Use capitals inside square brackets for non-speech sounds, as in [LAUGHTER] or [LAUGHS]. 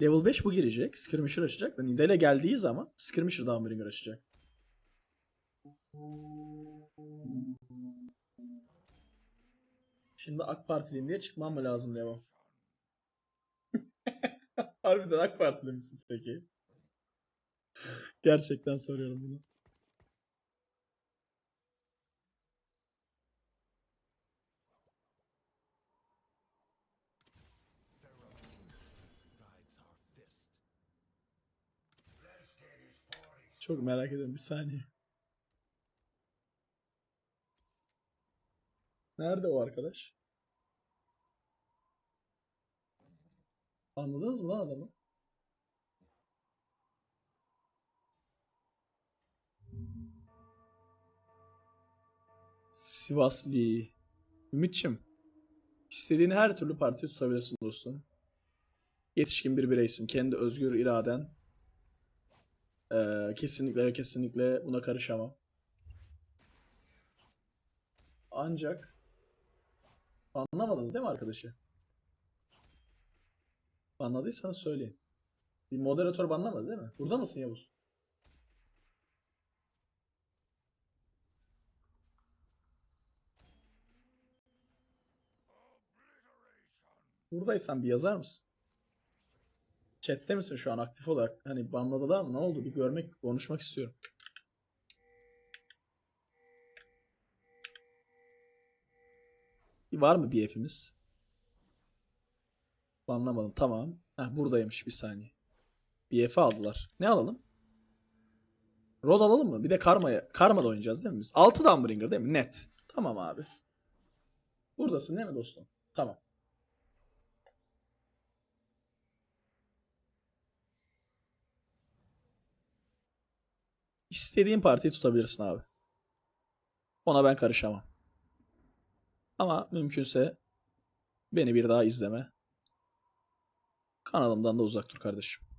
Level 5 bu girecek. Skirmisher açacak da Nidale geldiği zaman Skirmisher Downbringer açacak. Şimdi AK Partiliyim diye çıkmam mı lazım Levo? [LAUGHS] Harbiden AK Partili misin peki? Gerçekten soruyorum bunu. Çok merak ediyorum bir saniye. Nerede o arkadaş? Anladınız mı lan adamı? Sivaslı. Ümitçim. İstediğin her türlü parti tutabilirsin dostum. Yetişkin bir bireysin. Kendi özgür iraden. Ee, kesinlikle ve kesinlikle buna karışamam. Ancak anlamadınız değil mi arkadaşı? Anladıysanız söyleyin. Bir moderatör banlamadı değil mi? Burada mısın Yavuz? Buradaysan bir yazar mısın? Chat'te misin şu an aktif olarak? Hani banladılar mı? Ne oldu? Bir görmek, konuşmak istiyorum. Var mı bir F'imiz? Anlamadım. Tamam. Heh, buradaymış bir saniye. Bir aldılar. Ne alalım? Rod alalım mı? Bir de Karma'ya. Karma'da oynayacağız değil mi biz? 6 Dumbringer değil mi? Net. Tamam abi. Buradasın değil mi dostum? Tamam. İstediğin partiyi tutabilirsin abi. Ona ben karışamam. Ama mümkünse beni bir daha izleme. Kanalımdan da uzak dur kardeşim.